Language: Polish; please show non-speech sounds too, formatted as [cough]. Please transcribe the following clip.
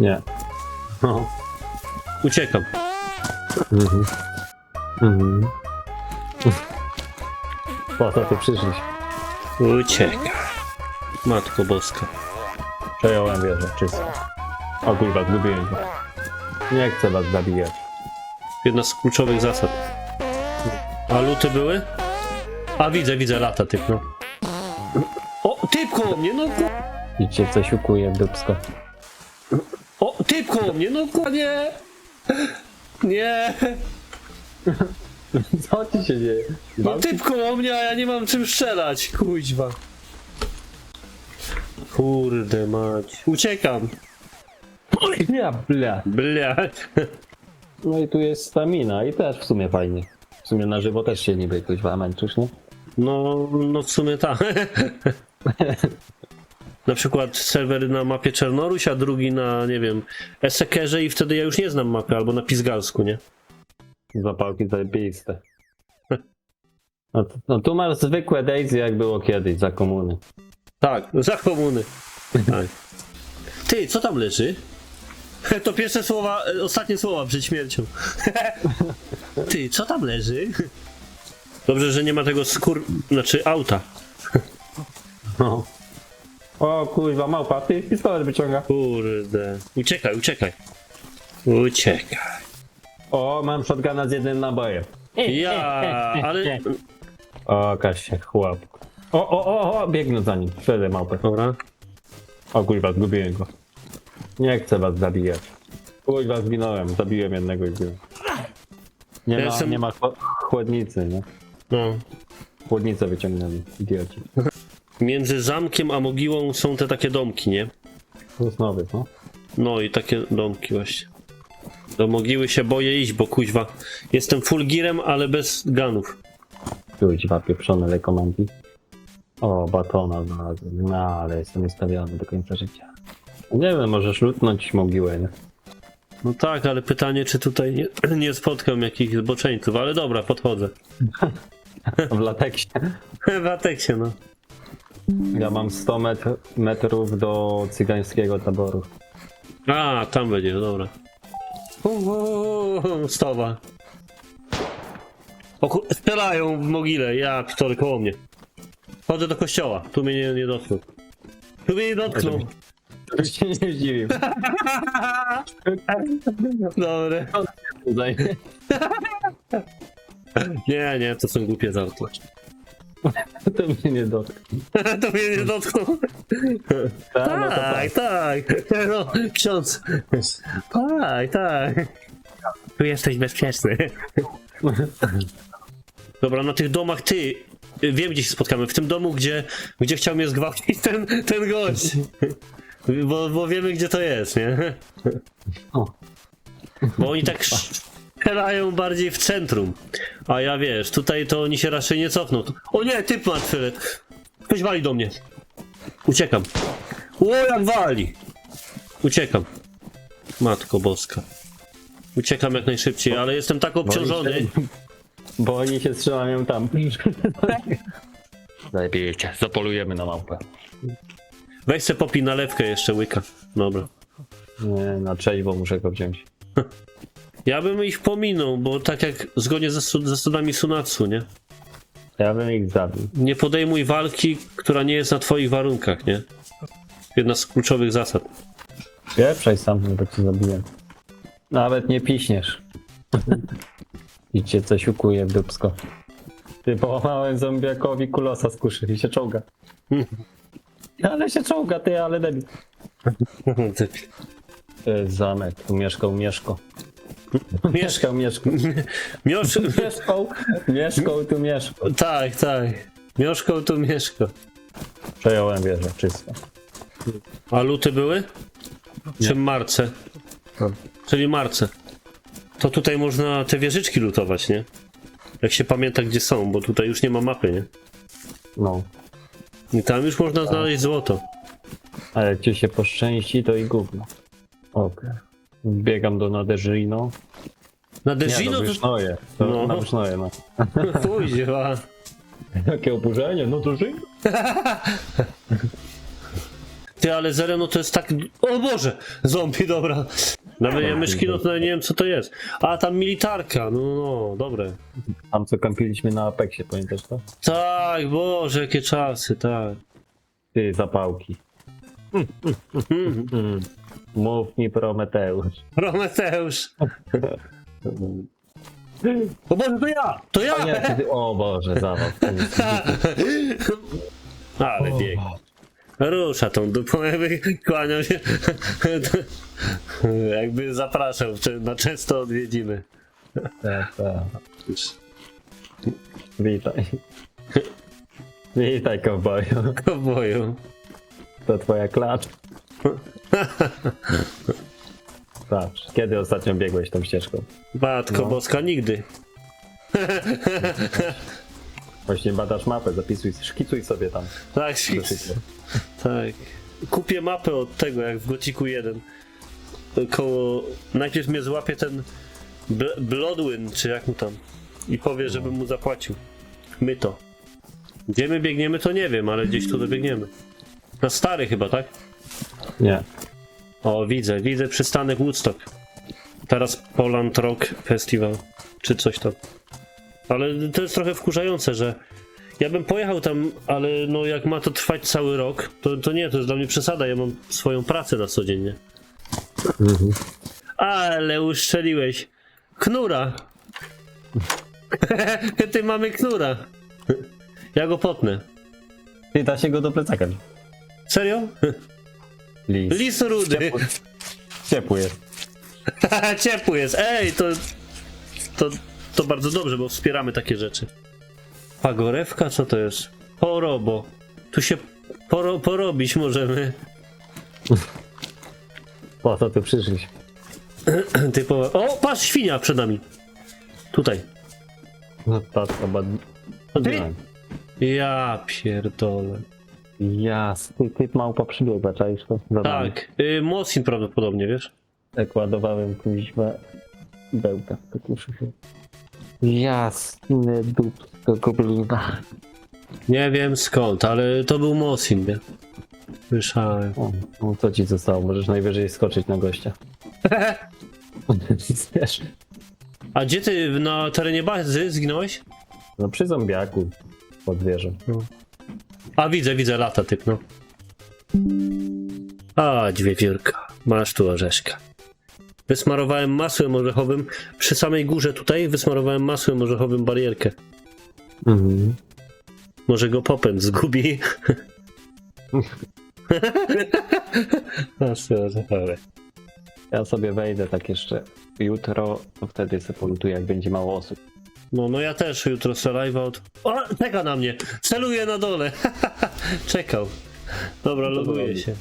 Nie. No. Uciekam. Mhm. Mhm. Po tu przyszliś? Uciekam. Matko boska. Przejąłem wieżę, czysto. O kurwa, zgubiłem go. Nie chcę was zabijać. Jedna z kluczowych zasad. A luty były? A widzę, widzę lata typ, no. O, typ koło mnie, no ku... Idźcie coś ukuje w dupsko. O, typ koło mnie, no ku... Nie! Nie! [laughs] Co ci się dzieje? No typ koło mnie, a ja nie mam czym strzelać, kuźwa. Kurde mać. Uciekam. Ja bля. Blać. No i tu jest stamina i też w sumie fajnie. W sumie na żywo też się niby jakoś męczysz, nie? No, no w sumie tak. [laughs] Na przykład serwer na mapie Czernoruś, a drugi na, nie wiem, Esekerze i wtedy ja już nie znam mapy, albo na Pizgalsku, nie? Zapałki zajebiste. No, no tu masz zwykłe Daisy jak było kiedyś, za komuny. Tak, za komuny. Tak. Ty, co tam leży? [laughs] To pierwsze słowa, e, ostatnie słowa przed śmiercią. [laughs] Ty, co tam leży? [laughs] Dobrze, że nie ma tego skór... znaczy auta. No. O kurwa, małpa, ty pistolet wyciąga. Kurde. Uciekaj, uciekaj. Uciekaj. O, mam shotguna z jednym nabojem. Ja, ale... O, Kasia, chłop. O, o, o, o, biegnę za nim. Śledzę małpę. Dobra. O kurwa, zgubiłem go. Nie chcę was zabijać. Kurwa, zginąłem. Zabiłem jednego i zginąłem. Nie Ja ma, jestem- nie ma chło- chłodnicy, nie? No. Chłodnicę wyciągnęli, idioci. [laughs] Między zamkiem a mogiłą są te takie domki, nie? Nowy, no. No i takie domki właśnie. Do mogiły się boję iść, bo kuźwa. Jestem full gearem, ale bez ganów. Kuźwa, pieprzone lekomanki. O, batona znalazłem. No, ale jestem ustawiony do końca życia. Nie wiem, możesz lutnąć mogiłę, nie? No tak, ale pytanie, czy tutaj nie, [clears throat] nie spotkam jakichś zboczeńców, ale dobra, podchodzę. [laughs] W lateksie. [laughs] W Ateksie, no. Ja mam 100 metr, metrów do cygańskiego taboru. A, tam będzie, dobra. Uuu. O, ku- strzelają w mogile, ja pitory koło mnie. Chodzę do kościoła, tu mnie nie, nie dotknął. Tu mnie nie dotknął. Żebyś się nie zdziwił. [laughs] Dobre. Tutaj. Nie, nie, to są głupie żarty. [laughs] To mnie nie dotknął. [laughs] To mnie nie dotknął. [laughs] Ta, no to Tak, tak. No, ksiądz. Tak, tak. Tu jesteś bezpieczny. Dobra, na tych domach ty. Wiem, gdzie się spotkamy. W tym domu, gdzie, gdzie chciał mnie zgwałcić ten, ten gość. Bo, bo wiemy, gdzie to jest, nie? O. Bo oni tak strzelają bardziej w centrum. A ja wiesz, tutaj to oni się raczej nie cofną. O nie, typ martwy. Ktoś wali do mnie. Uciekam. O, jak wali! Uciekam. Matko boska. Uciekam jak najszybciej, ale jestem tak obciążony. Bo oni się strzelają tam. [laughs] Zajebijcie, zapolujemy na małpę. Weź se popij nalewkę jeszcze łyka. Dobra. Nie, na trzeźwo muszę go wziąć. [laughs] Ja bym ich pominął, bo tak jak zgodnie ze zasadami Sunatsu, nie? Ja bym ich zabił. Nie podejmuj walki, która nie jest na twoich warunkach, nie? Jedna z kluczowych zasad. Pieprzaj sam, bo cię zabiję. Nawet nie piśniesz. [laughs] Idźcie coś ukuje w dupsko. Ty połamałem zombiakowi kulosa z kuszy i się czołga. [laughs] Ale się czołga, ty, ale debil. [laughs] To jest zamek, tu mieszkał. Mieszkał. Miosz... Mieszkał, mieszkał tu Mieszko. tak, tak. Mieszkał tu mieszka. Przejąłem wieżę, czysto. A luty były? Czy marce? Czyli marce. To tutaj można te wieżyczki lutować, nie? Jak się pamięta, gdzie są, bo tutaj już nie ma mapy, nie? No. I tam już można znaleźć złoto. A jak ci się poszczęści, to i gówno. Okej. Biegam do Naderzyno. Na Nie, Dezino do to... Wysznoje. To No. Na Wysznoje, no. [laughs] Kuźwa. Jakie oburzenie, no to żyj. Ty, ale zero, no to jest tak... O Boże! Zombie, dobra. Nawet ja myszki, no to nawet nie wiem co to jest. A, tam militarka, no, no, dobre. Tam co kampiliśmy na Apexie, pamiętasz to? Tak, Boże, jakie czasy, tak. Ty, zapałki. Mhm. Mów mi Prometeusz. Prometeusz. [laughs] O Boże, to ja! To ja! O nie, ty, o Boże, zawał. [laughs] Ale bieg. Rusza tą dupą, jakby kłaniał się. [laughs] jakby zapraszał czy- na często odwiedziny. Tak, tak. Witaj. Witaj, kowboju. Koboju. To twoja klacz. Patrz, kiedy ostatnio biegłeś tą ścieżką? Matko No. boska, nigdy. Właśnie badasz mapę, zapisuj, szkicuj sobie tam. Tak, życia. tak. Kupię mapę od tego, jak w Gociku 1. Koło... Najpierw mnie złapie ten Bl- Bloodwyn, czy jak mu tam. I powie, żebym mu zapłacił. My to. Gdzie my biegniemy, to nie wiem, ale gdzieś tu dobiegniemy. Na stary chyba, tak? Nie. O, widzę, widzę przystanek Woodstock. Teraz Poland Rock Festival, czy coś tam. Ale to jest trochę wkurzające, że ja bym pojechał tam, ale no jak ma to trwać cały rok, to, to nie, to jest dla mnie przesada, ja mam swoją pracę na codziennie. Ale uszczeliłeś. Knura! [laughs] Ty mamy knura. Ja go potnę. Ty, da się go do plecaka. Serio? Lis. Lis rudy. Ciepły. Ciepły jest. [laughs] Ciepły jest. Ej, to, to. To bardzo dobrze, bo wspieramy takie rzeczy. Pagorewka, co to jest? Porobo. Tu się poro, porobić możemy. [laughs] Po co tu przyszliśmy? [clears throat] Typowo. O, patrz, świnia przed nami. Tutaj. No to chyba... Ty? Ja pierdolę. Jas, ty, ty małpa przybiegła, czaisz to? Za nami. Tak, y, Mosin prawdopodobnie, wiesz? Tak ładowałem kuźwa bełka, to kuszy się. Jasne dupsko goblina. Nie wiem skąd, ale to był Mosin, nie? Słyszałem. O, no co ci zostało? Możesz najwyżej skoczyć na gościa. [laughs] Wiesz, A gdzie ty na terenie bazy zginąłeś? no przy zombiaku pod wieżą. A widzę, widzę lata typ, no. A, dźwiewiórka. Masz tu orzeszka. Wysmarowałem masłem orzechowym. Przy samej górze tutaj wysmarowałem masłem orzechowym barierkę. Mhm. Może go popęd zgubi. Masło orzechowe. Ja sobie wejdę tak jeszcze jutro, to wtedy sobie polutuję, jak będzie mało osób. No, no ja też jutro live od... O, czeka na mnie! Celuje na dole! [laughs] Czekał. Dobra, to loguję robi? się.